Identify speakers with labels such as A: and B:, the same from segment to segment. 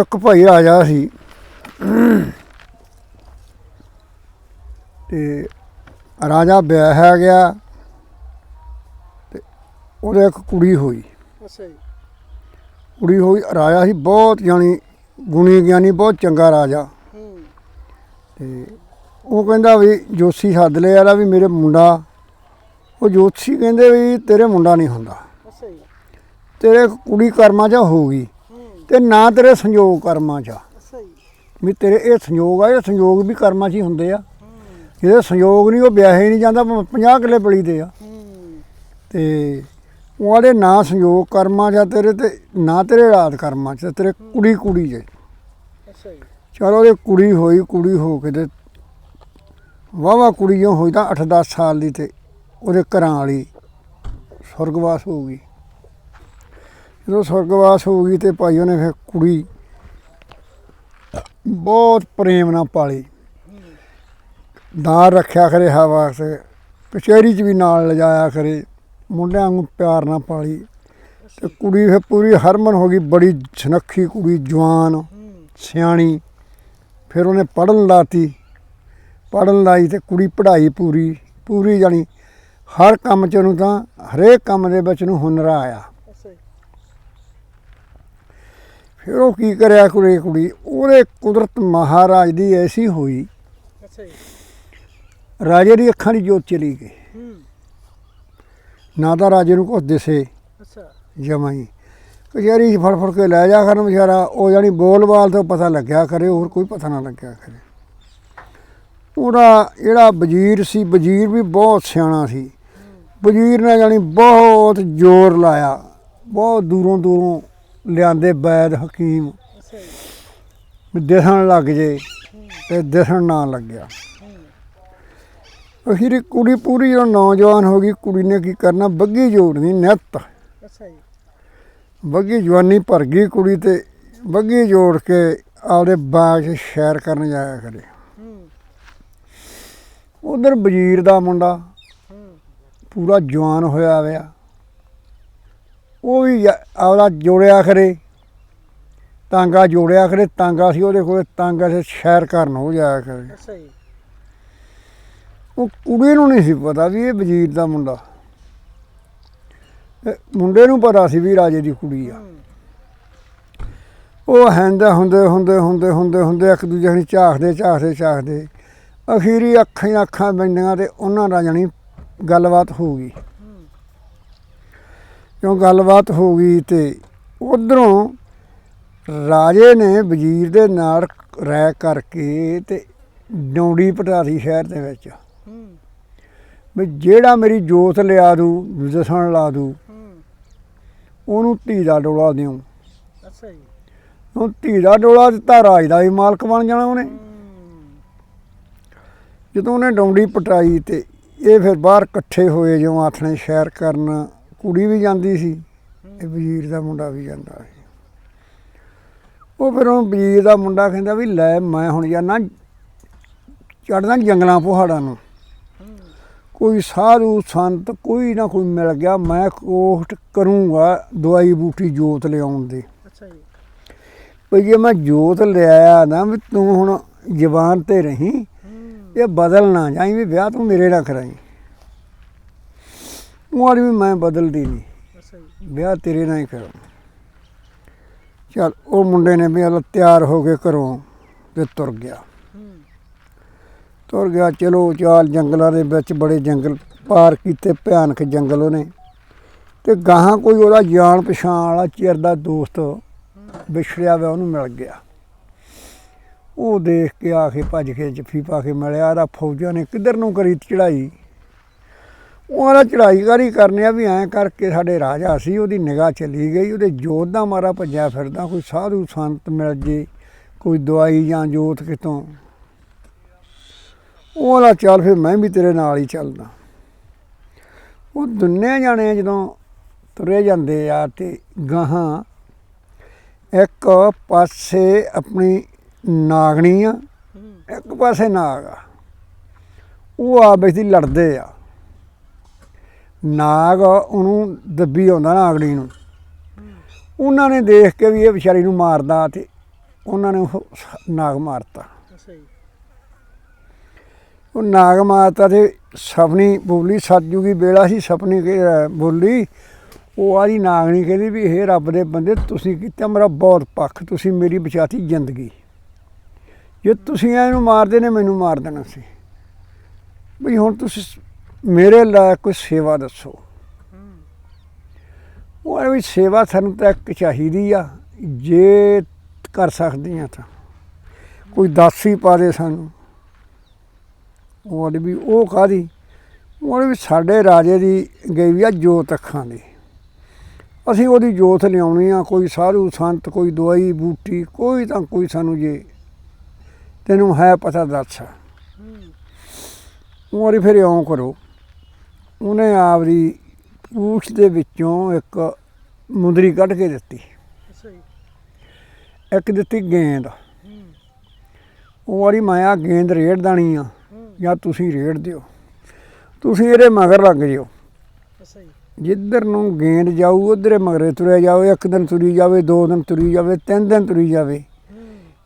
A: ਇੱਕ ਭਾਈ ਰਾਜਾ ਸੀ। ਤੇ ਰਾਜਾ ਵਿਆਹਿਆ ਗਿਆ ਤੇ ਉਹਦੇ ਇੱਕ ਕੁੜੀ ਹੋਈ।
B: ਅੱਛਾ ਜੀ।
A: ਕੁੜੀ ਹੋਈ ਰਾਜਾ ਸੀ ਬਹੁਤ ਜਾਣੀ ਗੁਣੀ ਗਿਆਨੀ ਬਹੁਤ ਚੰਗਾ ਰਾਜਾ।
B: ਹੂੰ।
A: ਤੇ ਉਹ ਕਹਿੰਦਾ ਵੀ ਜੋਸ਼ੀ ਸੱਦ ਲਿਆ ਯਾਰਾ ਵੀ ਮੇਰੇ ਮੁੰਡਾ ਉਹ ਜੋਸ਼ੀ ਕਹਿੰਦੇ ਵੀ ਤੇਰੇ ਮੁੰਡਾ ਨਹੀਂ ਹੁੰਦਾ।
B: ਅੱਛਾ ਜੀ।
A: ਤੇਰੇ ਕੁੜੀ ਕਰਮਾਂ 'ਚ ਹੋਊਗੀ
B: ਹੂੰ
A: ਤੇ ਨਾ ਤੇਰੇ ਸੰਯੋਗ ਕਰਮਾਂ 'ਚ ਆ। ਵੀ ਤੇਰੇ ਇਹ ਸੰਯੋਗ ਆ ਇਹ ਸੰਯੋਗ ਵੀ ਕਰਮਾਂ 'ਚ ਹੀ ਹੁੰਦੇ ਆ।
B: ਹੂੰ
A: ਜਿਹਦੇ ਸੰਯੋਗ ਨਹੀਂ ਉਹ ਵਿਆਹੇ ਨਹੀਂ ਜਾਂਦਾ 50 ਕਿੱਲੇ ਬਲੀ ਦੇ ਆ। ਤੇ ਉਹਦੇ ਨਾ ਸੰਯੋਗ ਕਰਮਾਂ 'ਚ ਆ ਤੇਰੇ ਤੇ ਨਾ ਤੇਰੇ ਰਾਤ ਕਰਮਾਂ 'ਚ ਤੇਰੇ ਕੁੜੀ ਕੁੜੀ ਜੀ। ਚਲੋ ਉਹਦੇ ਕੁੜੀ ਹੋਈ ਕੁੜੀ ਹੋ ਕੇ ਤੇ ਵਾਵਾ ਕੁੜੀ ਜੋ ਹੋਈ ਤਾਂ 8-10 ਸਾਲ ਦੀ ਤੇ ਉਹਦੇ ਘਰਾਂ ਵਾਲੀ ਸੁਰਗਵਾਸ ਹੋ ਗਈ। ਜਦੋਂ ਸੁਰਗਵਾਸ ਹੋ ਗਈ ਤੇ ਭਾਈ ਉਹਨੇ ਫਿਰ ਕੁੜੀ ਬਹੁਤ ਪ੍ਰੇਮ ਨਾਲ ਪਾਲੀ। ਦਾਰ ਰੱਖਿਆ ਕਰੇ ਹਵਾ ਸੇ ਕਚਹਿਰੀ 'ਚ ਵੀ ਨਾਲ ਲਿਜਾਇਆ ਕਰੇ, ਮੁੰਡਿਆਂ ਨੂੰ ਪਿਆਰ ਨਾਲ ਪਾਲੀ। ਤੇ ਕੁੜੀ ਫਿਰ ਪੂਰੀ ਹਰਮਨ ਹੋ ਗਈ, ਬੜੀ ਸੁਨੱਖੀ ਕੁੜੀ, ਜਵਾਨ, ਸਿਆਣੀ। ਫਿਰ ਉਹਨੇ ਪੜਨ ਲਾਤੀ। ਪੜਨ ਲਾਈ ਤੇ ਕੁੜੀ ਪੜ੍ਹਾਈ ਪੂਰੀ ਪੂਰੀ ਜਾਣੀ। ਹਰ ਕੰਮ ਚ ਉਹਨੂੰ ਤਾਂ, ਹਰੇਕ ਕੰਮ ਦੇ ਵਿੱਚ ਨੂੰ ਹੁਨਰ ਆਇਆ
B: ਅੱਛਾ ਜੀ
A: ਫਿਰ ਉਹ ਕੀ ਕਰਿਆ ਕੁੜੀ ਕੁੜੀ? ਉਹਦੇ ਕੁਦਰਤ ਮਹਾਰਾਜ ਦੀ ਐਸੀ ਹੋਈ।
B: ਅੱਛਾ ਜੀ।
A: ਰਾਜੇ ਦੀ ਅੱਖਾਂ ਦੀ ਜੋਤ ਚਲੀ ਗਈ।
B: ਹੂੰ।
A: ਨਾ ਤਾਂ ਰਾਜੇ ਨੂੰ ਕੁਛ ਦਿਸੇ।
B: ਅੱਛਾ।
A: ਜਮਾਈ ਕਚਹਿਰੀ ਫੜ ਫੜ ਕੇ ਲੈ ਜਾ ਕਰਨ ਵਿਚਾਰਾ। ਉਹ ਜਾਣੀ ਬੋਲਬਾਲ ਤੋਂ ਪਤਾ ਲੱਗਿਆ ਕਰੇ ਹੋਰ ਕੋਈ ਪਤਾ ਨਾ ਲੱਗਿਆ ਕਰੇ। ਉਹਦਾ ਜਿਹੜਾ ਵਜ਼ੀਰ ਸੀ ਵਜ਼ੀਰ ਵੀ ਬਹੁਤ ਸਿਆਣਾ ਸੀ। ਵਜ਼ੀਰ ਨੇ ਜਾਣੀ ਬਹੁਤ ਜ਼ੋਰ ਲਾਇਆ। ਬਹੁਤ ਦੂਰੋਂ ਦੂਰੋਂ ਲਿਆਂਦੇ ਬੈਦ ਹਕੀਮ। ਵੀ ਦਿਸਣ ਲੱਗ ਜੇ ਤੇ ਦਿਸਣ ਨਾ ਲੱਗਿਆ। ਅਖੀਰ ਕੁੜੀ ਪੂਰੀ ਜਦੋਂ ਨੌਜਵਾਨ ਹੋ ਗਈ ਕੁੜੀ ਨੇ ਕੀ ਕਰਨਾ? ਬੱਗੀ ਜੋੜਨੀ ਨਿੱਤ।
B: ਅੱਛਾ ਜੀ।
A: ਬੱਗੀ ਜਵਾਨੀ ਭਰ ਗਈ ਕੁੜੀ ਤੇ ਬੱਗੀ ਜੋੜ ਕੇ ਆਪਦੇ ਬਾਗ ਸੈਰ ਕਰਨ ਜਾਇਆ ਕਰੇ। ਉਧਰ ਵਜ਼ੀਰ ਦਾ ਮੁੰਡਾ ਪੂਰਾ ਜਵਾਨ ਹੋਇਆ ਹੋਇਆ ਉਹ ਵੀ ਆਪਦਾ ਜੋੜਿਆ ਕਰੇ। ਤਾਂਗਾ ਜੋੜਿਆ ਕਰੇ ਤਾਂਗਾ ਸੀ ਉਹਦੇ ਕੋਲ ਤਾਂਗਾ ਤੇ ਸੈਰ ਕਰਨ ਹੋ ਜਾਇਆ
B: ਅੱਛਾ ਜੀ।
A: ਉਹ ਕੁੜੀ ਨੂੰ ਨਹੀਂ ਸੀ ਪਤਾ ਵੀ ਇਹ ਵਜ਼ੀਰ ਦਾ ਮੁੰਡਾ। ਮੁੰਡੇ ਨੂੰ ਪਤਾ ਸੀ ਵੀ ਰਾਜੇ ਦੀ ਕੁੜੀ ਆ। ਉਹ ਹੈਂਦੇ ਹੁੰਦੇ ਹੁੰਦੇ ਹੁੰਦੇ ਹੁੰਦੇ ਹੁੰਦੇ ਇੱਕ ਦੂਜੇ ਨੂੰ ਝਾਕਦੇ ਝਾਕਦੇ ਝਾਕਦੇ। ਅਖੀਰੀ ਅੱਖਾਂ ਅੱਖਾਂ ਬੰਦੀਆਂ ਤੇ ਉਹਨਾਂ ਦਾ ਜਾਣੀ ਗੱਲਬਾਤ ਹੋ ਗਈ। ਕਿਉਂ ਗੱਲਬਾਤ ਹੋ ਗਈ ਤੇ ਉਧਰੋਂ ਰਾਜੇ ਨੇ ਵਜ਼ੀਰ ਦੇ ਨਾਲ ਰਾਇ ਕਰਕੇ ਤੇ ਡੌਂਡੀ ਪਟਾਰੀ ਸ਼ਹਿਰ ਦੇ ਵਿੱਚ
B: ਹੂੰ।
A: ਵੀ ਜਿਹੜਾ ਮੇਰੀ ਜੋਤ ਲਿਆ ਦੂ ਦਸਣ ਲਾ ਦੂ
B: ਹੂੰ।
A: ਉਹਨੂੰ ਧੀ ਦਾ ਡੋਲਾ ਦਿਉ।
B: ਅੱਛਾ ਜੀ।
A: ਉਹ ਧੀ ਦਾ ਡੋਲਾ ਦਿੱਤਾ ਰਾਜ ਦਾ ਵੀ ਮਾਲਕ ਬਣ ਜਾਣਾ ਉਹਨੇ।
B: ਹੂੰ।
A: ਜਦੋਂ ਉਹਨੇ ਡੌਂਡੀ ਪਟਾਈ ਤੇ ਇਹ ਫਿਰ ਬਾਹਰ ਇਕੱਠੇ ਹੋਏ ਜਿਉਂ ਆਥਣੇ ਸ਼ਹਿਰ ਕਰਨ ਕੁੜੀ ਵੀ ਜਾਂਦੀ ਸੀ ਤੇ ਵਜ਼ੀਰ ਦਾ ਮੁੰਡਾ ਵੀ ਜਾਂਦਾ ਸੀ। ਉਹ ਫਿਰ ਉਹ ਵਜ਼ੀਰ ਦਾ ਮੁੰਡਾ ਕਹਿੰਦਾ ਵੀ ਲੈ ਮੈਂ ਹੁਣ ਜਾਣਾ ਚੜਨਾ ਜੰਗਲਾਂ ਪਹਾੜਾਂ ਨੂੰ। ਕੋਈ ਸਾਧੂ ਸੰਤ ਕੋਈ ਨਾ ਕੋਈ ਮਿਲ ਗਿਆ ਮੈਂ ਕੋਸ਼ਟ ਕਰੂੰਗਾ ਦਵਾਈ ਬੂਟੀ ਜੋਤ ਲਿਆਉਣ ਦੀ।
B: ਅੱਛਾ ਜੀ।
A: ਵੀ ਜੇ ਮੈਂ ਜੋਤ ਲਿਆਇਆ ਨਾ ਵੀ ਤੂੰ ਹੁਣ ਜ਼ਬਾਨ ਤੇ ਰਹੀਂ ਇਹ ਬਦਲ ਨਾ ਜਾਈ ਵੀ ਵਿਆਹ ਤੂੰ ਮੇਰੇ ਨਾਲ ਕਰਾਈ। ਉਹ ਵੀ ਮੈਂ ਬਦਲਦੀ ਨਹੀਂ।
B: ਅੱਛਾ ਜੀ।
A: ਵਿਆਹ ਤੇਰੇ ਨਾਲ ਹੀ ਕਰਾਂ ਚਲ ਉਹ ਮੁੰਡੇ ਨੇ ਵੀ ਹਲ ਤਿਆਰ ਹੋ ਕੇ ਘਰੋਂ ਤੇ ਤੁਰ ਗਿਆ।
B: ਹੂੰ।
A: ਤੁਰ ਗਿਆ ਚਲੋ ਚਾਲ ਜੰਗਲਾਂ ਦੇ ਵਿੱਚ ਬੜੇ ਜੰਗਲ ਪਾਰ ਕੀਤੇ ਭਿਆਨਕ ਜੰਗਲ ਉਹਨੇ। ਤੇ ਗਾਹਾਂ ਕੋਈ ਉਹਦਾ ਜਾਣ ਪਛਾਣ ਵਾਲਾ ਚਿਰ ਦਾ ਦੋਸਤ ਵਿਛੜਿਆ ਹੋਇਆ ਉਹਨੂੰ ਮਿਲ ਗਿਆ। ਉਹ ਦੇਖ ਕੇ ਆ ਕੇ ਭੱਜ ਕੇ ਜੱਫੀ ਪਾ ਕੇ ਮਿਲਿਆ ਇਹਦਾ ਫੌਜਾਂ ਨੇ ਕਿੱਧਰ ਨੂੰ ਕਰੀ ਚੜਾਈ ਉਹਦਾ ਚੜਾਈ ਕਰੀ ਕਰਨੇ ਆ ਵੀ ਐਂ ਕਰਕੇ ਸਾਡੇ ਰਾਜਾ ਸੀ ਉਹਦੀ ਨਿਗਾਹ ਚਲੀ ਗਈ ਉਹਦੇ ਜੋਤ ਦਾ ਮਾਰਾ ਭੱਜਿਆ ਫਿਰਦਾ ਕੋਈ ਸਾਧੂ ਸੰਤ ਮਿਲ ਜੇ ਕੋਈ ਦਵਾਈ ਜਾਂ ਜੋਤ ਕਿਤੋਂ। ਉਹਦਾ ਚੱਲ ਫਿਰ ਮੈਂ ਵੀ ਤੇਰੇ ਨਾਲ ਹੀ ਚੱਲਦਾ। ਉਹ ਦੁੰਨੇ ਜਾਣੇ ਜਦੋਂ ਤੁਰੇ ਜਾਂਦੇ ਆ ਤੇ ਗਾਹਾਂ ਇੱਕ ਪਾਸੇ ਆਪਣੀ ਨਾਗਣੀ ਆ ਇੱਕ ਪਾਸੇ ਨਾਗ ਆ। ਉਹ ਆ ਬੈਠੀ ਲੜਦੇ ਆ। ਨਾਗ ਉਹਨੂੰ ਦੱਬੀ ਆਉਂਦਾ ਨਾਗਣੀ ਨੂੰ। ਉਹਨਾਂ ਨੇ ਦੇਖ ਕੇ ਵੀ ਇਹ ਵਿਚਾਰੀ ਨੂੰ ਮਾਰਦਾ ਤੇ ਉਹਨਾਂ ਨੇ ਉਹ ਨਾਗ ਮਾਰਤਾ। ਉਹ ਨਾਗ ਮਾਰਤਾ ਤੇ ਸਪਨੀ ਬੋਲੀ ਸਤਜੁਗੀ ਬੇੜਾ ਸੀ ਸਪਨੀ ਕੇ ਬੋਲੀ। ਉਹ ਆਦੀ ਨਾਗਣੀ ਕਹਿੰਦੀ ਵੀ ਇਹ ਰੱਬ ਦੇ ਬੰਦੇ ਤੁਸੀਂ ਕੀਤਾ ਮੇਰਾ ਬਹੁਤ ਪੱਖ ਤੁਸੀਂ ਮੇਰੀ ਬਚਾਤੀ ਜ਼ਿੰਦਗੀ। ਜੇ ਤੁਸੀਂ ਇਹਨੂੰ ਮਾਰਦੇ ਨੇ ਮੈਨੂੰ ਮਾਰ ਦੇਣਾ ਸੀ। ਵੀ ਹੁਣ ਤੁਸੀਂ ਮੇਰੇ ਲਈ ਕੋਈ ਸੇਵਾ ਦੱਸੋ। ਉਹ ਵੀ ਸੇਵਾ ਸਾਨੂੰ ਤਾਂ ਇੱਕ ਚਾਹੀਦੀ ਆ ਜੇ ਕਰ ਸਕਦੀਆਂ ਤਾਂ। ਕੋਈ ਦਾਸੀ ਪਾ ਦੇ ਸਾਨੂੰ। ਉਹ ਵੀ ਉਹ ਕਾਦੀ ਉਹ ਵੀ ਸਾਡੇ ਰਾਜੇ ਦੀ ਗਈ ਵੀ ਆ ਜੋਤ ਅੱਖਾਂ ਦੀ। ਅਸੀਂ ਉਹਦੀ ਜੋਤ ਲਿਆਉਣੀ ਆ ਕੋਈ ਸਾਧੂ ਸੰਤ ਕੋਈ ਦਵਾਈ ਬੂਟੀ ਕੋਈ ਤਾਂ ਕੋਈ ਸਾਨੂੰ ਜੇ। ਤੈਨੂੰ ਹੈ ਪਤਾ ਦੱਸ। ਉਹ ਫਿਰ ਇਉਂ ਕਰੋ। ਉਹਨੇ ਆਪਦੀ ਪੂਛ ਦੇ ਵਿੱਚੋਂ ਇੱਕ ਮੁੰਦਰੀ ਕੱਢ ਕੇ ਦਿੱਤੀ। ਇੱਕ ਦਿੱਤੀ ਗੇਂਦ। ਉਹ ਵਾਲੀ ਮਾਇਆ ਗੇਂਦ ਰੇੜ ਦੇਣੀ ਆ ਜਾਂ ਤੁਸੀਂ ਰੇੜ ਦਿਓ। ਤੁਸੀਂ ਇਹਦੇ ਮਗਰ ਲੱਗ ਜਿਓ। ਜਿੱਧਰ ਨੂੰ ਗੇਂਦ ਜਾਊ ਉਧਰੇ ਮਗਰੇ ਤੁਰਿਆ ਜਾਓ ਇੱਕ ਦਿਨ ਤੁਰੀ ਜਾਵੇ ਦੋ ਦਿਨ ਤੁਰੀ ਜਾਵੇ ਤਿੰਨ ਦਿਨ ਤੁਰੀ ਜਾਵੇ।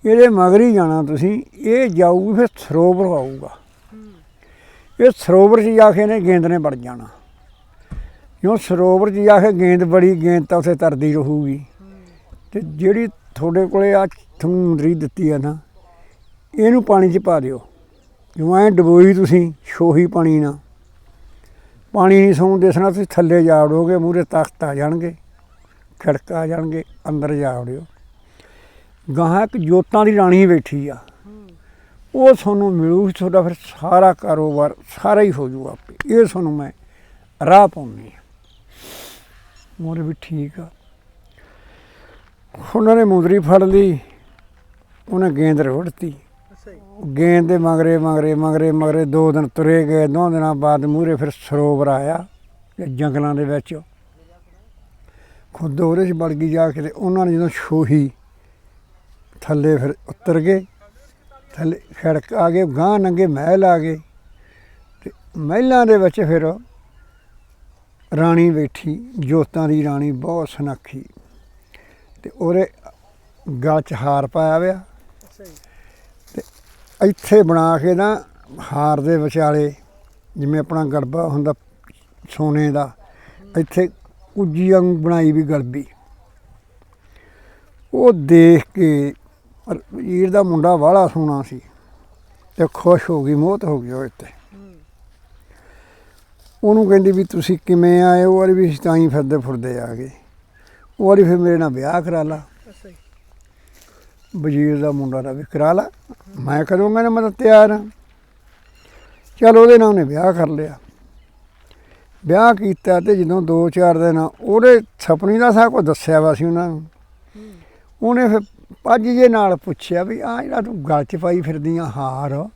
A: ਇਹਦੇ ਮਗਰ ਹੀ ਜਾਣਾ ਤੁਸੀਂ। ਇਹ ਜਾਊ ਫਿਰ ਸਰੋਵਰ ਆਊਗਾ। ਇਹ ਸਰੋਵਰ 'ਚ ਜਾ ਕੇ ਇਹਨੇ ਗੇਂਦ ਨੇ ਵੜ ਜਾਣਾ। ਕਿਉਂ ਸਰੋਵਰ 'ਚ ਜਾ ਕੇ ਗੇਂਦ ਬੜੀ ਗੇਂਦ ਤਾਂ ਉੱਥੇ ਤਰਦੀ ਰਹੂਗੀ।
B: ਹੂੰ
A: ਤੇ ਜਿਹੜੀ ਤੁਹਾਡੇ ਕੋਲੇ ਆ ਤੁਹਾਨੂੰ ਦਿੱਤੀ ਆ ਨਾ, ਇਹਨੂੰ ਪਾਣੀ 'ਚ ਪਾ ਦਿਓ। ਜਿਵੇਂ ਐਂ ਡਬੋਈ ਤੁਸੀਂ ਛੋਹੀ ਪਾਣੀ ਨਾਲ। ਪਾਣੀ ਨਹੀਂ ਸੌਂ ਦੇਸਣਾ, ਤੁਸੀਂ ਥੱਲੇ ਜਾ ਵੜੋਗੇ ਮੂਰੇ ਤਖਤ ਆ ਜਾਣਗੇ, ਖੜਕ ਆ ਜਾਣਗੇ, ਅੰਦਰ ਜਾ ਵੜਿਓ। ਗਾਹਾਂ ਇੱਕ ਜੋਤਾਂ ਦੀ ਰਾਣੀ ਬੈਠੀ ਆ। ਉਹ ਤੁਹਾਨੂੰ ਮਿਲੂ ਤੁਹਾਡਾ ਫਿਰ ਸਾਰਾ ਕਾਰੋਬਾਰ ਸਾਰਾ ਹੀ ਹੋ ਜੂ ਆਪੇ। ਇਹ ਤੁਹਾਨੂੰ ਮੈਂ ਰਾਹ ਪਾਉਣੀ ਆ ਮੋਰੇ ਵੀ ਠੀਕ ਆ। ਉਹਨਾਂ ਨੇ ਮੁੰਦਰੀ ਫੜ ਲਈ ਉਹਨੇ ਗੇਂਦ ਰੋੜਤੀ। ਗੇਂਦ ਦੇ ਮਗਰੇ ਮਗਰੇ ਮਗਰੇ ਮਗਰੇ ਦੋ ਦਿਨ ਤੁਰੇ ਗਏ। ਦੋ ਦਿਨਾਂ ਬਾਅਦ ਮੂਰੇ ਫਿਰ ਸਰੋਵਰ ਆਇਆ ਜੰਗਲਾਂ ਦੇ ਵਿੱਚ। ਖੁਦ ਉਹਦੇ 'ਚ ਵੜ ਗਈ ਜਾ ਕੇ ਤੇ ਉਹਨਾਂ ਨੇ ਜਦੋਂ ਛੋਹੀ ਥੱਲੇ ਫਿਰ ਉਤਰ ਗਏ। ਥੱਲੇ ਖੜਕ ਆ ਗਏ ਗਾਂ ਨੰਗੇ ਮਹਿਲ ਆ ਗਏ। ਤੇ ਮਹਿਲਾਂ ਦੇ ਵਿੱਚ ਫਿਰ ਰਾਣੀ ਬੈਠੀ ਜੋਤਾਂ ਦੀ ਰਾਣੀ ਬਹੁਤ ਸੁਨੱਖੀ। ਤੇ ਉਹਦੇ ਗਲ 'ਚ ਹਾਰ ਪਾਇਆ ਵਿਆ
B: ਅੱਛਾ ਜੀ
A: ਇੱਥੇ ਬਣਾ ਕੇ ਨਾ ਹਾਰ ਦੇ ਵਿਚਾਲੇ ਜਿਵੇਂ ਆਪਣਾ ਗੜਬਾ ਹੁੰਦਾ ਸੋਨੇ ਦਾ ਇੱਥੇ ਕੁੱਜੀ ਵਾਂਗ ਬਣਾਈ ਵੀ ਗੜਬੀ। ਉਹ ਦੇਖ ਕੇ ਵੀਰ ਦਾ ਮੁੰਡਾ ਵਾਲਾ ਸੋਹਣਾ ਸੀ ਤੇ ਖੁਸ਼ ਹੋ ਗਈ ਮੋਹਤ ਹੋ ਗਈ ਉਹ ਇੱਥੇ। ਉਹਨੂੰ ਕਹਿੰਦੀ ਵੀ ਤੁਸੀਂ ਕਿਵੇਂ ਆਏ? ਉਹ ਵਾਲੀ ਵੀ ਤਾਂ ਹੀ ਫਿਰਦੇ ਫੁਰਦੇ ਆ ਗਏ। ਉਹ ਵਾਲੀ ਫਿਰ ਮੇਰੇ ਨਾਲ ਵਿਆਹ ਕਰਾ ਲਾ। ਵਜ਼ੀਰ ਦਾ ਮੁੰਡਾ ਦਾ ਵੀ ਕਰਾ ਲਾ। ਮੈਂ ਕਦੋਂ ਮੈਂ ਮੈਂ ਤਾਂ ਤਿਆਰ ਹਾਂ ਚਲ ਉਹਦੇ ਨਾਲ ਉਹਨੇ ਵਿਆਹ ਕਰ ਲਿਆ। ਵਿਆਹ ਕੀਤਾ ਤੇ ਜਦੋਂ 2-4 ਦਿਨ ਉਹਦੇ ਸੁਪਨੀ ਦਾ ਸਾਰਾ ਕੁਝ ਦੱਸਿਆ ਵਾ ਸੀ ਉਹਨਾਂ ਨੂੰ। ਉਹਨੇ ਫਿਰ ਪੱਜ ਜੇ ਨਾਲ ਪੁੱਛਿਆ ਵੀ ਆ ਜਿਹੜਾ ਤੂੰ ਗਲ 'ਚ ਪਾਈ ਫਿਰਦੀਆਂ ਹਾਰ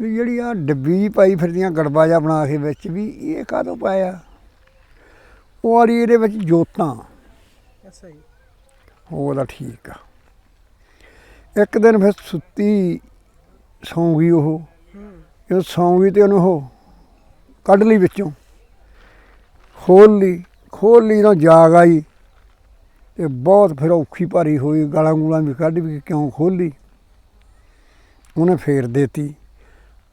A: ਵੀ ਜਿਹੜੀ ਆ ਡੱਬੀ ਪਾਈ ਫਿਰਦੀਆਂ ਗੜਬਾ ਜਿਹਾ ਬਣਾ ਕੇ ਵਿੱਚ ਵੀ ਇਹ ਕਾਹਦੋਂ ਪਾਇਆ? ਉਹ ਵਾਲੀ ਇਹਦੇ ਵਿੱਚ ਜੋਤਾਂ।
B: ਅੱਛਾ ਜੀ।
A: ਉਹਦਾ ਠੀਕ ਆ। ਇੱਕ ਦਿਨ ਫਿਰ ਸੁੱਤੀ ਸੌਂ ਗਈ ਉਹ। ਜਦੋਂ ਸੌਂ ਗਈ ਤੇ ਉਹਨੂੰ ਉਹ ਕੱਢ ਲਈ ਵਿੱਚੋਂ। ਖੋਲ ਲਈ ਖੋਲ ਲਈ ਨਾ ਜਾਗ ਆਈ। ਤੇ ਬਹੁਤ ਫਿਰ ਔਖੀ ਭਾਰੀ ਹੋਈ ਗਾਲਾਂ ਗੂਲਾਂ ਵੀ ਕੱਢ ਵੀ ਕਿਉਂ ਖੋਲੀ ਉਹਨੇ ਫੇਰ ਦੇਤੀ।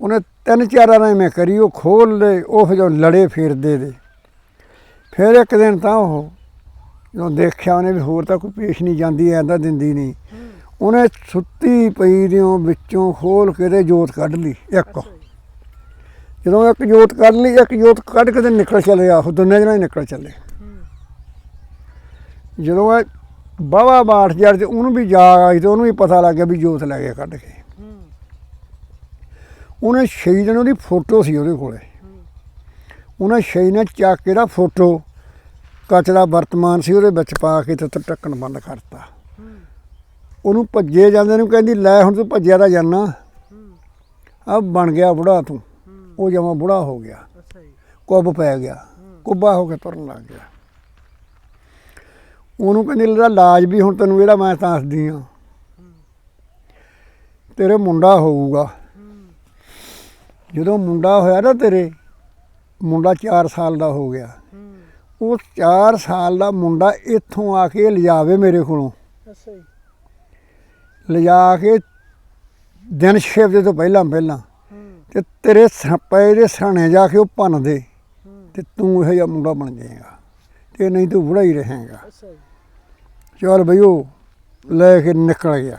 A: ਉਹਨੇ ਤਿੰਨ ਚਾਰਾਂ ਨੇ ਮੈਂ ਕਰੀ ਉਹ ਖੋਲ ਲਏ ਉਹ ਫਿਰ ਲੜੇ ਫੇਰਦੇ ਦੇ ਫਿਰ ਇੱਕ ਦਿਨ ਤਾਂ ਉਹ ਜਦੋਂ ਦੇਖਿਆ ਉਹਨੇ ਵੀ ਹੋਰ ਤਾਂ ਕੋਈ ਪੇਸ਼ ਨਹੀਂ ਜਾਂਦੀ ਐਦਾਂ ਦਿੰਦੀ ਨਹੀਂ। ਉਹਨੇ ਸੁੱਤੀ ਪਈ ਦਿਓ ਵਿੱਚੋਂ ਖੋਲ ਕੇ ਤੇ ਜੋਤ ਕੱਢ ਲਈ ਇੱਕ। ਜਦੋਂ ਇੱਕ ਜੋਤ ਕੱਢ ਲਈ ਇੱਕ ਜੋਤ ਕੱਢ ਕੇ ਤੇ ਨਿਕਲ ਚੱਲਿਆ ਉਹ ਦੋਨੇ ਜਣੇ ਨਿਕਲ ਚੱਲੇ। ਜਦੋਂ ਇਹ ਬਾਵਾ ਬਾਠ ਜੜ ਤੇ ਉਹਨੂੰ ਵੀ ਜਾਗ ਆਈ ਤੇ ਉਹਨੂੰ ਵੀ ਪਤਾ ਲੱਗ ਗਿਆ ਵੀ ਜੋਤ ਲੈ ਗਿਆ ਕੱਢ ਕੇ। ਉਹਨੇ ਸ਼ਹੀਦ ਨੇ ਉਹਦੀ ਫੋਟੋ ਸੀ ਉਹਦੇ ਕੋਲੇ। ਉਹਨੇ ਸ਼ਹੀਦ ਨੇ ਚੱਕ ਕੇ ਦਾ ਫੋਟੋ ਕੱਚ ਦਾ ਵਰਤਮਾਨ ਸੀ ਉਹਦੇ ਵਿੱਚ ਪਾ ਕੇ ਤੇ ਟੱਕਣ ਬੰਦ ਕਰਤਾ। ਉਹਨੂੰ ਭੱਜੇ ਜਾਂਦੇ ਨੂੰ ਕਹਿੰਦੀ ਲੈ ਹੁਣ ਤੂੰ ਭੱਜਿਆ ਤਾਂ
B: ਹੂੰ
A: ਆ ਬਣ ਗਿਆ ਬੁੜਾ ਤੂੰ। ਉਹ ਜਮਾ ਬੁੜਾ ਹੋ ਗਿਆ। ਕੁੱਬ ਪੈ ਗਿਆ। ਕੁੱਬਾ ਹੋ ਕੇ ਤੁਰਨ ਲੱਗ ਗਿਆ। ਉਹਨੂੰ ਕਹਿੰਦੀ ਲੈ ਇਲਾਜ ਵੀ ਹੁਣ ਤੈਨੂੰ ਜਿਹੜਾ ਮੈਂ ਦੱਸਦੀ ਆ ਤੇਰੇ ਮੁੰਡਾ ਹੋਊਗਾ। ਜਦੋਂ ਮੁੰਡਾ ਹੋਇਆ ਨਾ ਤੇਰੇ ਮੁੰਡਾ 4 ਸਾਲ ਦਾ ਹੋ ਗਿਆ। ਉਹ 4 ਸਾਲ ਦਾ ਮੁੰਡਾ ਇੱਥੋਂ ਆ ਕੇ ਲਿਜਾਵੇ ਮੇਰੇ ਕੋਲੋਂ।
B: ਅੱਛਾ ਜੀ।
A: ਲਿਜਾ ਕੇ ਦਿਨ ਛਿਪਦੇ ਤੋਂ ਪਹਿਲਾਂ ਪਹਿਲਾਂ ਤੇ ਤੇਰੇ ਪਏ ਦੇ ਸਰਾਣੇ ਜਾ ਕੇ ਉਹ ਭੰਨ ਦੇ ਤੇ ਤੂੰ ਇਹੋ ਜਿਹਾ ਮੁੰਡਾ ਬਣ ਜਾਏਗਾ। ਤੇ ਨਹੀਂ ਤੂੰ ਬੁੜਾ ਹੀ ਰਹੇਗਾ।
B: ਅੱਛਾ ਜੀ।
A: ਚਲ ਬਈ ਉਹ ਲੈ ਕੇ ਨਿਕਲ ਗਿਆ।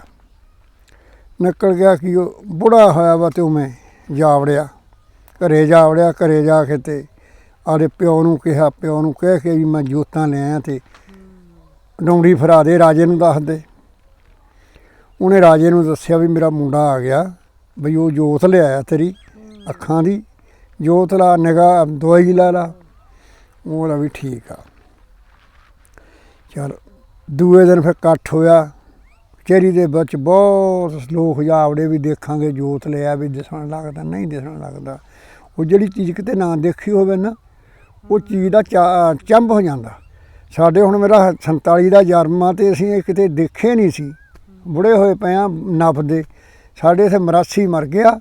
A: ਨਿਕਲ ਗਿਆ ਕਿ ਉਹ ਬੁੜਾ ਹੋਇਆ ਵਾ ਤੇ ਉਹ ਮੈਂ ਜਾਵੜਿਆ ਘਰੇ ਜਾਵੜਿਆ ਘਰੇ ਜਾ ਕੇ ਤੇ ਆਦੇ ਪਿਓ ਨੂੰ ਕਿਹਾ ਪਿਓ ਨੂੰ ਕਹਿ ਕੇ ਵੀ ਮੈਂ ਜੋਤਾਂ ਲੈ ਆਇਆ ਤੇ ਡੌਂਡੀ ਫਰਾ ਦੇ ਰਾਜੇ ਨੂੰ ਦੱਸ ਦੇ। ਉਹਨੇ ਰਾਜੇ ਨੂੰ ਦੱਸਿਆ ਵੀ ਮੇਰਾ ਮੁੰਡਾ ਆ ਗਿਆ ਬਈ ਉਹ ਜੋਤ ਲਿਆਇਆ ਤੇਰੀ ਅੱਖਾਂ ਦੀ। ਜੋਤ ਲਾ ਨਿਗਾਹ ਦਵਾਈ ਲਾ ਲਾ। ਉਹ ਲਾ ਵੀ ਠੀਕ ਆ। ਚਲ ਦੂਏ ਦਿਨ ਫਿਰ ਇਕੱਠ ਹੋਇਆ। ਚੇਰੀ ਦੇ ਵਿੱਚ ਬਹੁਤ ਲੋਕ ਜਾਵੜੇ ਵੀ ਦੇਖਾਂਗੇ, ਜੋਤ ਲਿਆ ਵੀ ਦਿਸਣ ਲੱਗਦਾ, ਨਹੀਂ ਦਿਸਣ ਲੱਗਦਾ। ਉਹ ਜਿਹੜੀ ਚੀਜ਼ ਕਿਤੇ ਨਾ ਦੇਖੀ ਹੋਵੇ ਨਾ, ਉਹ ਚੀਜ਼ ਦਾ ਚਾ- ਚੰਬ ਹੋ ਜਾਂਦਾ। ਸਾਡੇ ਹੁਣ ਮੇਰਾ 47 ਦਾ ਜਨਮ ਆ ਤੇ ਅਸੀਂ ਇਹ ਕਿਤੇ ਦੇਖੇ ਨਹੀਂ ਸੀ। ਬੁੜੇ ਹੋਏ ਪਏ ਆ ਨੱਪਦੇ। ਸਾਡੇ ਇੱਥੇ ਮਰਾਸੀ ਮਰ ਗਿਆ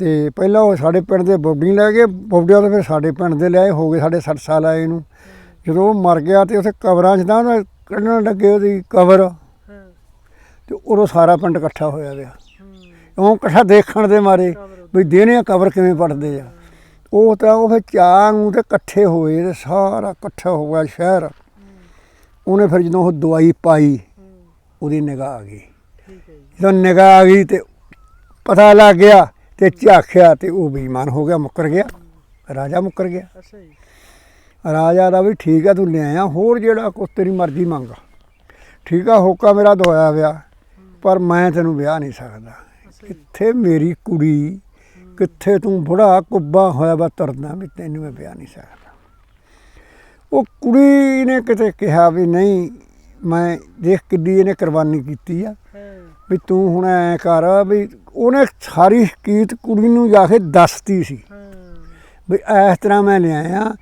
A: ਤੇ ਪਹਿਲਾਂ ਉਹ ਸਾਡੇ ਪਿੰਡ ਦੇ ਬੋਡੀ ਲੈ ਗਏ। ਬੋਡੀਆਂ ਤੋਂ ਫਿਰ ਸਾਡੇ ਪਿੰਡ ਦੇ ਲਿਆਏ ਹੋ ਗਏ ਸਾਡੇ 60 ਸਾਲ ਆਏ ਨੂੰ ਜਦੋਂ ਉਹ ਮਰ ਗਿਆ ਤੇ ਉੱਥੇ ਕਬਰਾਂ 'ਚ ਨਾ ਉਹਨੇ ਕੱਢਣ ਲੱਗੇ ਉਹਦੀ ਕਬਰ। ਤੇ ਉਦੋਂ ਸਾਰਾ ਪਿੰਡ ਇਕੱਠਾ ਹੋਇਆ ਗਿਆ ਉਹ ਇਕੱਠਾ ਦੇਖਣ ਦੇ ਮਾਰੇ ਵੀ ਦੇਨੇ ਕਬਰ ਕਿਵੇਂ ਪੜਦੇ ਆ। ਉਹ ਤਾਂ ਉਹ ਫਿਰ ਚਾਹ ਨੂੰ ਤੇ ਇਕੱਠੇ ਹੋਏ ਤੇ ਸਾਰਾ ਇਕੱਠਾ ਹੋ ਗਿਆ ਸ਼ਹਿਰ। ਉਹਨੇ ਫਿਰ ਜਦੋਂ ਉਹ ਦਵਾਈ ਪਾਈ ਉਹਦੀ ਨਿਗਾਹ ਆ ਗਈ। ਜਦੋਂ ਨਿਗਾਹ ਆ ਗਈ ਤੇ ਪਤਾ ਲੱਗ ਗਿਆ ਤੇ ਝਾਖਿਆ ਤੇ ਉਹ ਬੇਈਮਾਨ ਹੋ ਗਿਆ ਮੁੱਕਰ ਗਿਆ। ਰਾਜਾ ਮੁੱਕਰ ਗਿਆ।
B: ਅੱਛਾ ਜੀ।
A: ਰਾਜਾ ਦਾ ਵੀ ਠੀਕ ਆ ਤੂੰ ਲਿਆਇਆ ਹੋਰ ਜਿਹੜਾ ਕੁਛ ਤੇਰੀ ਮਰਜ਼ੀ ਮੰਗ। ਠੀਕ ਆ ਹੋਕਾ ਮੇਰਾ ਦਵਾਇਆ ਵਿਆਹ ਪਰ ਮੈਂ ਤੈਨੂੰ ਵਿਆਹ ਨਹੀਂ ਸਕਦਾ। ਕਿੱਥੇ ਮੇਰੀ ਕੁੜੀ ਕਿੱਥੇ ਤੂੰ ਬੁੜਾ ਕੁੱਬਾ ਹੋਇਆ ਵਾ ਤੁਰਦਾ ਵੀ ਤੈਨੂੰ ਮੈਂ ਵਿਆਹ ਨਹੀਂ ਸਕਦਾ। ਉਹ ਕੁੜੀ ਨੇ ਕਿਤੇ ਕਿਹਾ ਵੀ ਨਹੀਂ ਮੈਂ ਦੇਖ ਕਿੱਡੀ ਇਹਨੇ ਕੁਰਬਾਨੀ ਕੀਤੀ ਆ। ਵੀ ਤੂੰ ਹੁਣ ਐ ਕਰ ਵੀ ਉਹਨੇ ਸਾਰੀ ਹਕੀਕਤ ਕੁੜੀ ਨੂੰ ਜਾ ਕੇ ਦੱਸਤੀ ਸੀ। ਵੀ ਇਸ ਤਰ੍ਹਾਂ ਮੈਂ ਲਿਆਇਆ।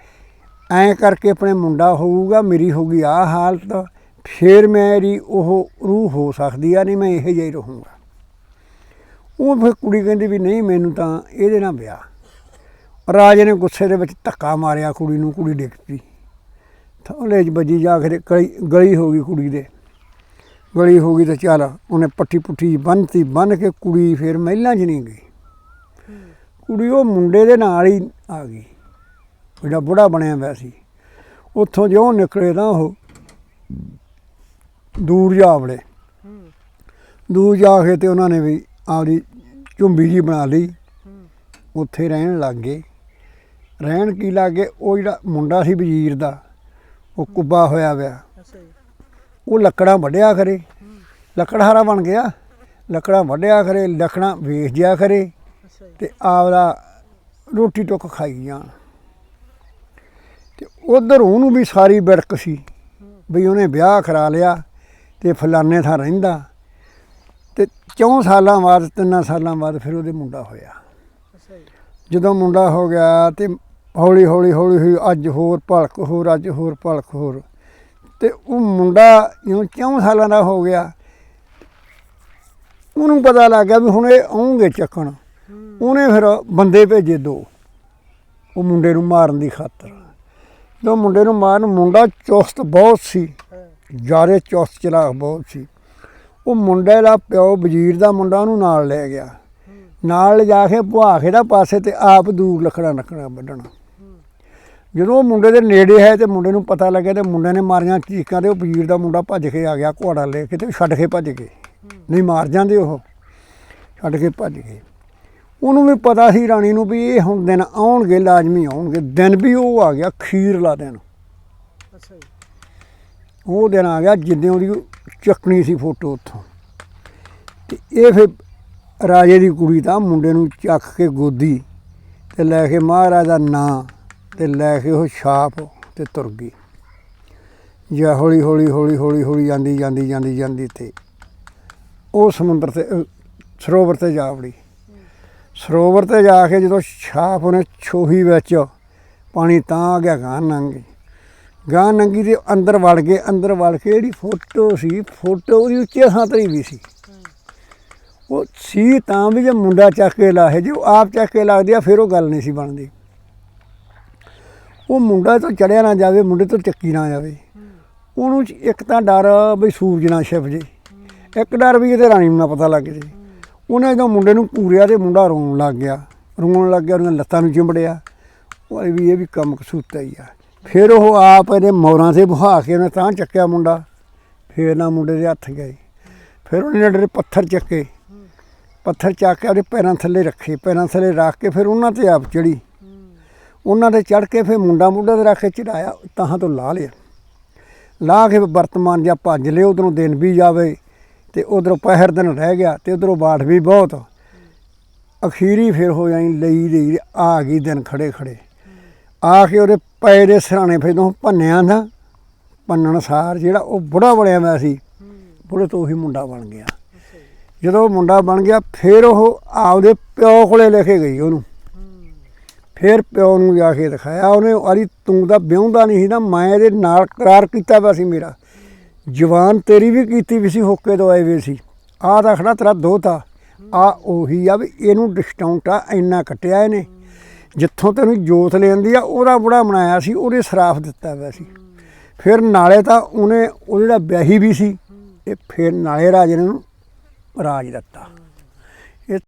A: ਐਂ ਕਰਕੇ ਆਪਣੇ ਮੁੰਡਾ ਹੋਊਗਾ ਮੇਰੀ ਹੋਊਗੀ ਆ ਹਾਲਤ ਫਿਰ ਮੇਰੀ ਉਹ ਰੂਹ ਹੋ ਸਕਦੀ ਆ ਨਹੀਂ ਮੈਂ ਇਹੋ ਜਿਹਾ ਹੀ ਰਹੂੰਗਾ। ਉਹ ਫਿਰ ਕੁੜੀ ਕਹਿੰਦੀ ਵੀ ਨਹੀਂ ਮੈਨੂੰ ਤਾਂ ਇਹਦੇ ਨਾਲ ਵਿਆਹ। ਰਾਜੇ ਨੇ ਗੁੱਸੇ ਦੇ ਵਿੱਚ ਧੱਕਾ ਮਾਰਿਆ ਕੁੜੀ ਨੂੰ ਕੁੜੀ ਡਿੱਗ ਪਈ ਥੋਲੇ ਚ ਵੱਜੀ ਜਾ ਕੇ ਗਲੀ ਹੋ ਗਈ ਕੁੜੀ ਦੇ। ਗਲੀ ਹੋ ਗਈ ਤੇ ਚੱਲ ਉਹਨੇ ਪੱਟੀ ਪੁੱਟੀ ਬੰਨਤੀ ਬੰਨ ਕੇ ਕੁੜੀ ਫਿਰ ਮਹਿਲਾਂ 'ਚ ਨਹੀਂ ਗਈ।
B: ਹੂੰ।
A: ਕੁੜੀ ਉਹ ਮੁੰਡੇ ਦੇ ਨਾਲ ਹੀ ਆ ਗਈ। ਜਿਹੜਾ ਬੁੜਾ ਬਣਿਆ ਹੋਇਆ ਸੀ ਉੱਥੋਂ ਜਿਉਂ ਨਿਕਲੇ ਤਾਂ ਉਹ ਦੂਰ ਜਾ ਵੜੇ। ਦੂਰ ਜਾ ਕੇ ਤੇ ਉਹਨਾਂ ਨੇ ਵੀ ਆਪਦੀ ਝੁੰਬੀ ਜੀ ਬਣਾ ਲਈ। ਉੱਥੇ ਰਹਿਣ ਲੱਗ ਗਏ। ਰਹਿਣ ਕੀ ਲੱਗੇ ਉਹ ਜਿਹੜਾ ਮੁੰਡਾ ਸੀ ਵਜ਼ੀਰ ਦਾ ਉਹ ਕੁੱਬਾ ਹੋਇਆ ਵਿਆ ਉਹ ਲੱਕੜਾਂ ਵੱਢਿਆ ਕਰੇ। ਲੱਕੜਹਾਰਾ ਬਣ ਗਿਆ। ਲੱਕੜਾਂ ਵੱਢਿਆ ਕਰੇ ਲੱਕੜਾਂ ਵੇਚ ਜਿਆ ਕਰੇ ਤੇ ਆਪਦਾ ਰੋਟੀ ਟੁੱਕ ਖਾਈ ਜਾਣ। ਤੇ ਉਧਰ ਉਹਨੂੰ ਵੀ ਸਾਰੀ ਬਿੜਕ ਸੀ ਵੀ ਉਹਨੇ ਵਿਆਹ ਕਰਾ ਲਿਆ ਤੇ ਫਲਾਣੇ ਥਾਂ ਰਹਿੰਦਾ। ਤੇ ਚੌਂ ਸਾਲਾਂ ਬਾਅਦ ਤਿੰਨਾਂ ਸਾਲਾਂ ਬਾਅਦ ਫਿਰ ਉਹਦੇ ਮੁੰਡਾ ਹੋਇਆ। ਜਦੋਂ ਮੁੰਡਾ ਹੋ ਗਿਆ ਤੇ ਹੌਲੀ ਹੌਲੀ ਹੌਲੀ ਹੌਲੀ ਅੱਜ ਹੋਰ ਭਲਕ ਹੋਰ ਅੱਜ ਹੋਰ ਭਲਕ ਹੋਰ। ਤੇ ਉਹ ਮੁੰਡਾ ਜਿਉਂ ਚੌਂ ਸਾਲਾਂ ਦਾ ਹੋ ਗਿਆ। ਉਹਨੂੰ ਪਤਾ ਲੱਗ ਗਿਆ ਵੀ ਹੁਣ ਇਹ ਆਉਣਗੇ ਚੱਕਣ। ਉਹਨੇ ਫਿਰ ਬੰਦੇ ਭੇਜੇ ਦੋ ਉਹ ਮੁੰਡੇ ਨੂੰ ਮਾਰਨ ਦੀ ਖਾਤਰ। ਜਦੋਂ ਮੁੰਡੇ ਨੂੰ ਮਾਰਨ ਮੁੰਡਾ ਚੁਸਤ ਬਹੁਤ ਸੀ। ਜਾਰੇ ਚੁਸਤ ਚਲਾਕ ਬਹੁਤ ਸੀ। ਉਹ ਮੁੰਡੇ ਦਾ ਪਿਓ ਵਜ਼ੀਰ ਦਾ ਮੁੰਡਾ ਉਹਨੂੰ ਨਾਲ ਲੈ ਗਿਆ। ਨਾਲ ਲਿਜਾ ਕੇ ਭੁਆਖੇ ਦਾ ਪਾਸੇ ਤੇ ਆਪ ਦੂਰ ਲੱਕੜਾਂ ਨੱਕਣਾ ਵੱਢਣਾ। ਜਦੋਂ ਉਹ ਮੁੰਡੇ ਦੇ ਨੇੜੇ ਹੈ ਤੇ ਮੁੰਡੇ ਨੂੰ ਪਤਾ ਲੱਗਿਆ ਤੇ ਮੁੰਡੇ ਨੇ ਮਾਰੀਆਂ ਚੀਕਾਂ ਤੇ ਉਹ ਵਜ਼ੀਰ ਦਾ ਮੁੰਡਾ ਭੱਜ ਕੇ ਆ ਗਿਆ ਘੋੜਾ ਲੈ ਕੇ ਤੇ ਛੱਡ ਕੇ ਭੱਜ ਗਏ। ਨਹੀਂ ਮਾਰ ਜਾਂਦੇ ਉਹ। ਛੱਡ ਕੇ ਭੱਜ ਗਏ। ਉਹਨੂੰ ਵੀ ਪਤਾ ਸੀ ਰਾਣੀ ਨੂੰ ਵੀ ਇਹ ਹੁਣ ਦਿਨ ਆਉਣਗੇ ਲਾਜ਼ਮੀ ਆਉਣਗੇ। ਦਿਨ ਵੀ ਉਹ ਆ ਗਿਆ ਖੀਰਲਾ ਦਿਨ।
B: ਅੱਛਾ ਜੀ।
A: ਉਹ ਦਿਨ ਆ ਗਿਆ ਜਿੱਦਾਂ ਉਹਦੀ ਚੱਕਣੀ ਸੀ ਫੋਟੋ ਉੱਥੋਂ। ਤੇ ਇਹ ਫਿਰ ਰਾਜੇ ਦੀ ਕੁੜੀ ਤਾਂ ਮੁੰਡੇ ਨੂੰ ਚੱਕ ਕੇ ਗੋਦੀ ਤੇ ਲੈ ਕੇ ਮਹਾਰਾਜ ਦਾ ਨਾਂ ਤੇ ਲੈ ਕੇ ਉਹ ਛਾਪ ਤੇ ਤੁਰ ਗਈ। ਜਾਂ ਹੌਲੀ ਹੌਲੀ ਹੌਲੀ ਹੌਲੀ ਹੌਲੀ ਜਾਂਦੀ ਜਾਂਦੀ ਜਾਂਦੀ ਜਾਂਦੀ ਤੇ ਉਹ ਸਮੁੰਦਰ ਤੇ ਸਰੋਵਰ ਤੇ ਜਾ ਵੜੀ। ਸਰੋਵਰ ਤੇ ਜਾ ਕੇ ਜਦੋਂ ਛਾਪ ਉਹਨੇ ਛੋਹੀ ਵਿੱਚ ਪਾਣੀ ਤਾਂ ਆ ਗਿਆ, ਗਾਂ ਨੰਗੀ। ਗਾਂ ਨੰਗੀ ਦੇ ਅੰਦਰ ਵੜ ਗਏ, ਅੰਦਰ ਵੜ ਕੇ ਜਿਹੜੀ ਫੋਟੋ ਸੀ, ਫੋਟੋ ਉਹਦੀ ਉੱਚੇ ਥਾਂ ਤੇ ਹੀ ਵੀ ਸੀ। ਉਹ ਸੀ ਤਾਂ ਵੀ ਜੇ ਮੁੰਡਾ ਚੱਕ ਕੇ ਲਾਹੇ ਜੇ ਉਹ ਆਪ ਚੱਕ ਕੇ ਲੱਗਦੀ ਆ, ਫਿਰ ਉਹ ਗੱਲ ਨਹੀਂ ਸੀ ਬਣਦੀ। ਉਹ ਮੁੰਡਾ ਤੋਂ ਚੜਿਆ ਨਾ ਜਾਵੇ, ਮੁੰਡੇ ਤੋਂ ਚੱਕੀ ਨਾ ਜਾਵੇ। ਉਹਨੂੰ ਇੱਕ ਤਾਂ ਡਰ ਵੀ ਸੂਰਜ ਨਾ ਛਿਪ ਜੇ। ਇੱਕ ਡਰ ਵੀ ਇਹਦੇ ਰਾਣੀ ਨੂੰ ਨਾ ਪਤਾ ਲੱਗ ਜੇ। ਉਹਨੇ ਜਦੋਂ ਮੁੰਡੇ ਨੂੰ ਪੂਰਿਆ ਤੇ ਮੁੰਡਾ ਰੋਣ ਲੱਗ ਗਿਆ। ਰੋਣ ਲੱਗ ਗਿਆ, ਉਹਦੀਆਂ ਲੱਤਾਂ ਨੂੰ ਚਿੰਬੜਿਆ। ਉਹ ਵੀ ਇਹ ਵੀ ਕੰਮ ਕਸੂਤਾ ਹੀ ਆ। ਫਿਰ ਉਹ ਆਪ ਇਹਦੇ ਮੋਰਾਂ ਤੇ ਬੁਹਾ ਕੇ ਉਹਨੇ ਤਾਂ ਚੱਕਿਆ ਮੁੰਡਾ। ਫਿਰ ਨਾ ਮੁੰਡੇ ਦੇ ਹੱਥ ਗਏ। ਫਿਰ ਉਹਨੇ ਜਿਹੜੇ ਪੱਥਰ ਚੱਕੇ, ਪੱਥਰ ਚੱਕ ਕੇ ਉਹਦੇ ਪੈਰਾਂ ਥੱਲੇ ਰੱਖੇ, ਪੈਰਾਂ ਥੱਲੇ ਰੱਖ ਕੇ ਫਿਰ ਉਹਨਾਂ ਤੇ ਆਪ ਚੜੀ। ਉਹਨਾਂ ਤੇ ਚੜ ਕੇ ਫਿਰ ਮੁੰਡਾ ਮੁੰਡਾ ਤੇ ਰੱਖ ਕੇ ਚੜਾਇਆ ਤਾਹਾਂ ਤੋਂ ਲਾ ਲਿਆ। ਲਾ ਕੇ ਵਰਤਮਾਨ ਜਾਂ ਭੱਜ ਲਿਓ ਉਧਰੋਂ ਦਿਨ ਵੀ ਜਾਵੇ। ਤੇ ਉਧਰੋਂ ਪਹਿਰ ਦਿਨ ਰਹਿ ਗਿਆ ਤੇ ਉਧਰੋਂ ਬਾਠ ਵੀ ਬਹੁਤ। ਅਖੀਰੀ ਫਿਰ ਹੋ ਜਾਈ ਲਈ ਲਈ ਆ ਗਈ ਦਿਨ ਖੜੇ ਖੜੇ। ਆ ਕੇ ਉਹਦੇ ਪੈ ਦੇ ਸਰਾਣੇ ਫਿਰ ਤੋਂ ਭੰਨਿਆ ਨਾ, ਭੰਨਣ ਸਾਰ ਜਿਹੜਾ ਉਹ ਬੁੜਾ ਬਣਿਆ ਹੋਇਆ ਸੀ, ਬੁੜੇ ਤੋਂ ਉਹੀ ਮੁੰਡਾ ਬਣ ਗਿਆ। ਜਦੋਂ ਉਹ ਮੁੰਡਾ ਬਣ ਗਿਆ, ਫਿਰ ਉਹ ਆਪਦੇ ਪਿਓ ਕੋਲੇ ਲੈ ਕੇ ਗਈ ਉਹਨੂੰ। ਫਿਰ ਪਿਓ ਨੂੰ ਜਾ ਕੇ ਦਿਖਾਇਆ, ਉਹਨੇ ਆਰੀ ਤੂੰ ਤਾਂ ਵਿਆਹੁੰਦਾ ਨਹੀਂ ਸੀ ਨਾ, ਮੈਂ ਇਹਦੇ ਨਾਲ ਕਰਾਰ ਕੀਤਾ ਵਾ ਸੀ ਮੇਰਾ। ਜਵਾਨ ਤੇਰੀ ਵੀ ਕੀਤੀ ਵੀ ਸੀ, ਹੋਕੇ ਤੋਂ ਆਏ ਵੀ ਸੀ। ਆਹ ਤਾਂ ਖੜਾ ਤੇਰਾ ਦੋਤਾ। ਆ ਉਹੀ ਆ ਵੀ ਇਹਨੂੰ ਡਿਸਕਾਊਂਟ ਆ, ਇੰਨਾ ਕੱਟਿਆ ਇਹਨੇ। ਜਿੱਥੋਂ ਤੈਨੂੰ ਜੋਤ ਲੈਂਦੀ ਆ, ਉਹਦਾ ਬੁੜਾ ਬਣਾਇਆ ਸੀ, ਉਹਦੇ ਸਰਾਫ ਦਿੱਤਾ ਹੋਇਆ ਸੀ। ਫਿਰ ਨਾਲੇ ਤਾਂ ਉਹਨੇ, ਉਹ ਜਿਹੜਾ ਵਿਆਹੀ ਵੀ ਸੀ, ਇਹ ਫਿਰ ਨਾਲੇ ਰਾਜੇ ਨੇ ਰਾਜ ਦਿੱਤਾ।